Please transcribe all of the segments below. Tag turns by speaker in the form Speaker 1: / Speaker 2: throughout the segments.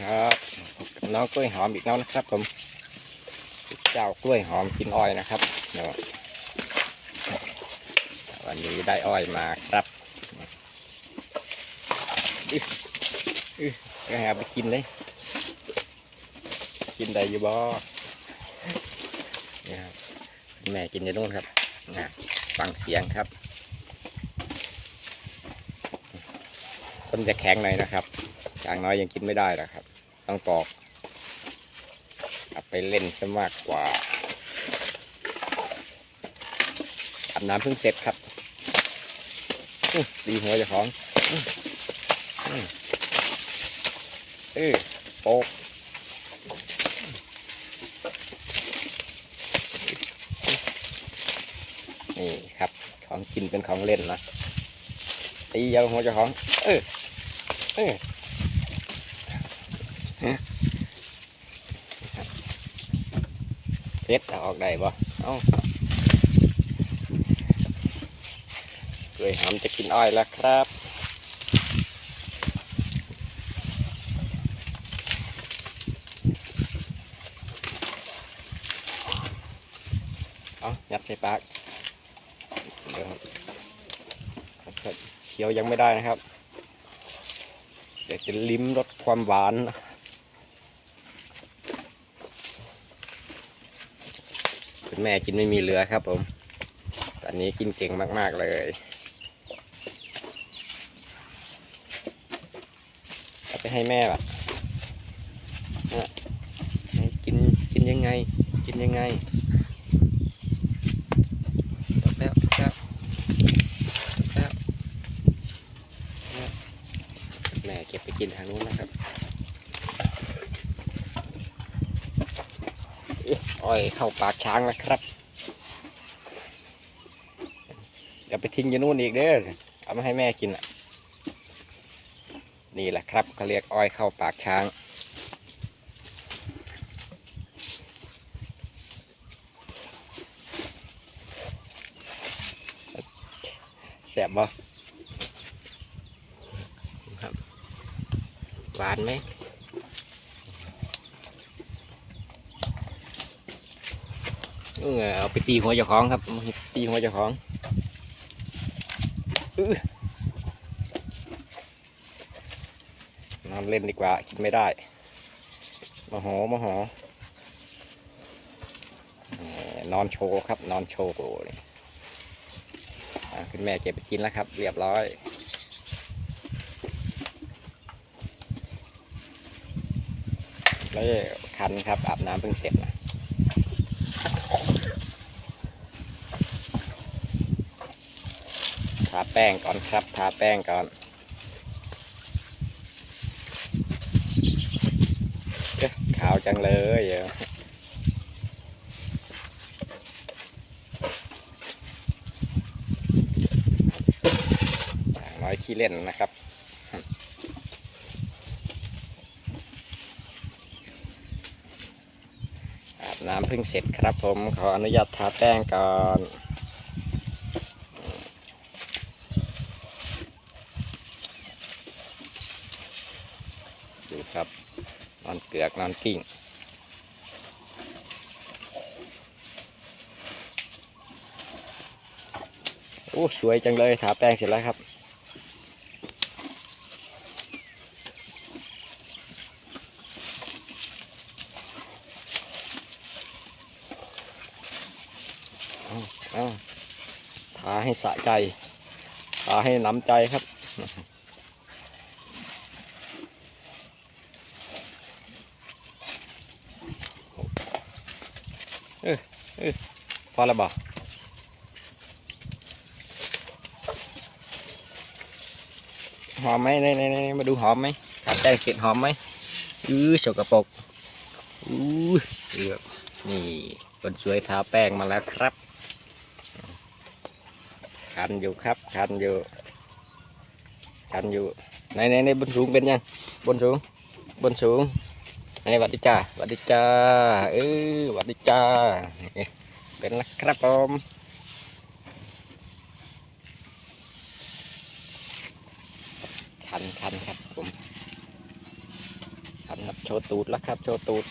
Speaker 1: ครับน้องกล้วยหอมอีกแล้วนะครับ ผมเจ้ากล้วยหอมกินอ้อยนะครับเดี๋ยววันนี้ได้อ้อยมาครับก็หาไปกินเลย กินได้อยู่บ่นี่ครับแม่กินอยู่นู่นครับนะฟังเสียงครับต้นจะแข็งหน่อยนะครับ จางน้อยยังกินไม่ได้หรอกครับ ต้องปอกเอาไปเล่นซะมากกว่าอาบน้ำเพิ่งเสร็จครับดีหัวจ้าของอื้ออื้อเออโปกนี่ครับของกินเป็นของเล่นนะตีเอาหัวจ้าของ เออ เออ เพชรออกได้บ่เอ้าเกยหำจะกินอ้อยแล้วครับเอายัดใส่ปากเดี๋ยวเคี้ยวยังไม่ได้นะครับ เดี๋ยวจะลิ้มรสความหวาน คุณแม่กินไม่มีเหลือครับผม ตอนนี้กินเก่งมาก ๆ เลยเอาไปให้แม่แบบให้กินกินยังไง กินยังไงตบแล้วตบแล้วตบแล้วแม่เก็บไปกินทางนู้นนะครับเอ้อยเข้าปากช้างแล้วครับเดี๋ยวไปทิ้งอยู่นู่นอีกเด้อเอามาให้แม่กินอะ นี่แหละครับเขาเรียกอ้อยเข้าปากช้างแสบบ่ครับหวานไหม เออเอาไปตีหัวเจ้าของครับ ตีหัวเจ้าของอนอนเล่นดีกว่ากินไม่ได้มาหอมาหอนอนโชว์ครับ นอนโชว์นี่คุณแม่เก็บไปกินแล้วครับ เรียบร้อยแล้วคันครับอาบน้ำเพิ่งเสร็จนะ ทาแป้งก่อนครับ ทาแป้งก่อนเอ๊ะขาวจังเลยเยอย่างน้อยขี้เล่นนะครับอาบน้ำเพิ่งเสร็จครับผมขออนุญาตทาแป้งก่อน ดูครับน อนเกือกนอนกิ้ง โอ้ สวยจังเลยทาแป้งเสร็จแล้วครับ เอาทาให้สะใจทาให้น้ำใจครับ พอแล้วบอกหอมไหมนี่นี่นี่มาดูหอมไหมทาแป้งเสร็จหอมไหมอื้อสกปรกอู้เลือกนี่คนสวยทาแป้งมาแล้วครับ คันอยู่ครับคันอยู่คันอยู่ในในในบนสูงเป็นยังบนสูงบนสูง ในหวัดดีจ้าวัดดีจ้าเออวัดดีจ้าเป็นแล้วครับผมคันคันครับผมคันครับโชว์ตูดแล้วครับ โชว์ตูด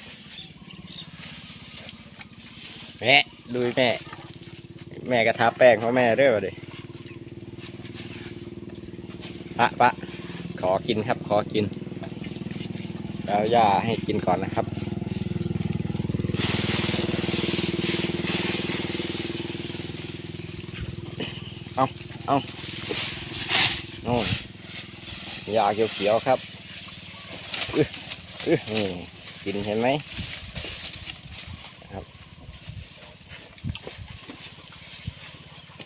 Speaker 1: แม่ดูแม่ แม่กระทาแป้งของแม่เด้อดิปะปะขอกินครับขอกิน แล้วย่าให้กินก่อนนะครับเอาเอาโน่นยาเขียวๆครับอึ๊ะอึ๊ะนี่กินเห็นไหมครับ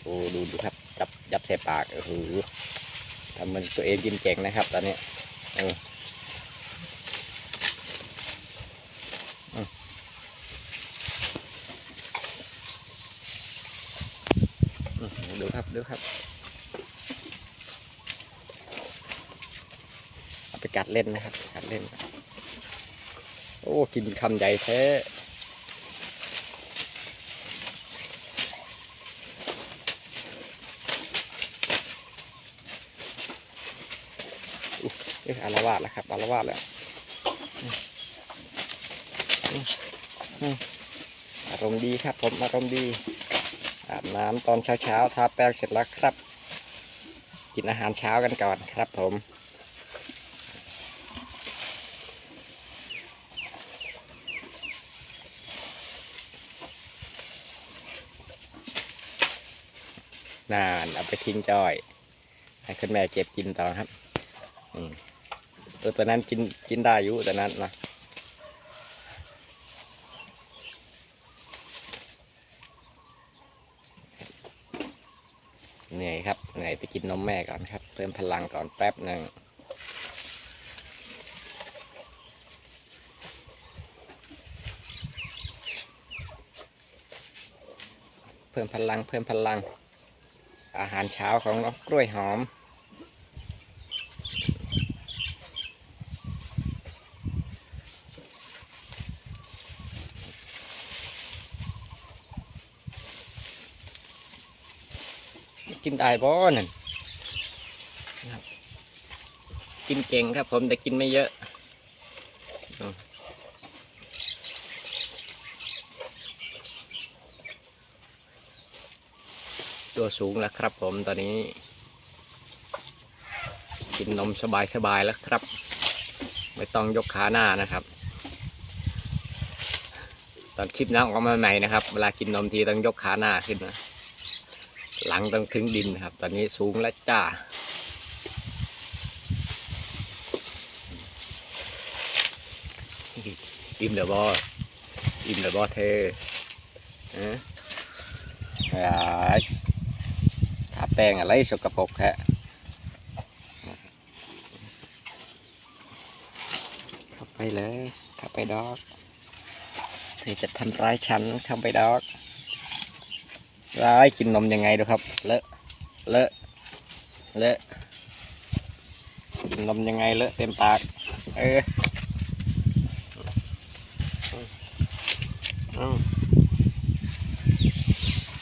Speaker 1: โอ้ดูดูครับจับจับใส่ปากโอ้โหทำมันตัวเองกินเก่งนะครับ ตอนนี้เออ อืมดูครับดูครับเอาไปกัดเล่นนะครับ กัดเล่น โอ้กินคำใหญ่แท้เอ๊ะอารวาสแล้วครับอารวาสแล้วอารมณ์ดีครับผมอารมณ์ดี อาบน้ำตอนเช้าๆทาแป้งเสร็จแล้วครับ กินอาหารเช้ากันก่อนครับผมนานเอาไปทิ้งจอย ให้คุณแม่เก็บกินต่อครับอืมตัวตัวนั้นกินกินได้อยู่ตัวนั้นนะเหนื่อยครับเหนื่อย ไปกินนมแม่ก่อนครับ เติมพลังก่อนแป๊บหนึ่งเพิ่มพลังเพิ่มพลัง อาหารเช้าของน้องกล้วยหอม กินได้บ่นั่นกินเก่งครับ ผมแต่กินไม่เยอะตัวสูงแล้วครับผมตอนนี้ กินนมสบายๆแล้วครับ ไม่ต้องยกขาหน้านะครับ ตอนคลิปน้ำออกมาใหม่นะครับ เวลากินนมทีต้องยกขาหน้าขึ้นนะ หลังต้องถึงดินครับ ตอนนี้สูงแล้วจ้า อิ่มเดี๋ยบออิ่มเดี๋ยบอเธอเอะไอ้ทาแป้งอะไรสกปรกฮะเข้าไปเลย เข้าไปดอก เธอจะทำร้ายฉันเข้าไปดอก ร้ายกินนมยังไงดูครับ เลอะ เลอะ เลอะ กินนมยังไงเลอะเต็มปาก เออเอา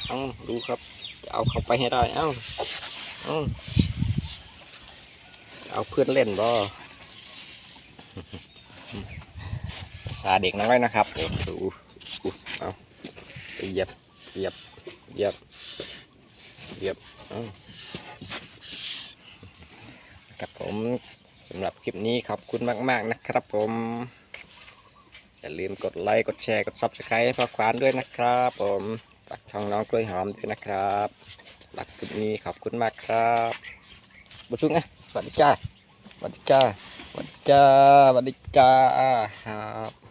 Speaker 1: เอาดูครับ เอาเข้าไปให้ได้ เอ้าเอาเอาเพื่อนเล่นบ่ภาษาเด็กน้อยนะครับ ดูดูเอาไปเหยียบเหยียบ เหยียบเหยียบครับผมสำหรับคลิปนี้ขอบคุณมาก ๆ นะครับผม อย่าลืมกดไลค์ กดแชร์ กด subscribe ให้พ่อควานด้วยนะครับผมฝากช่องน้องกล้วยหอมด้วยนะครับหลักคลิปนี้ขอบคุณมากครับบุชุงนะสวัสดีจ้าสวัสดีจ้าสวัสดีจ้าสวัสดีจ้าครับ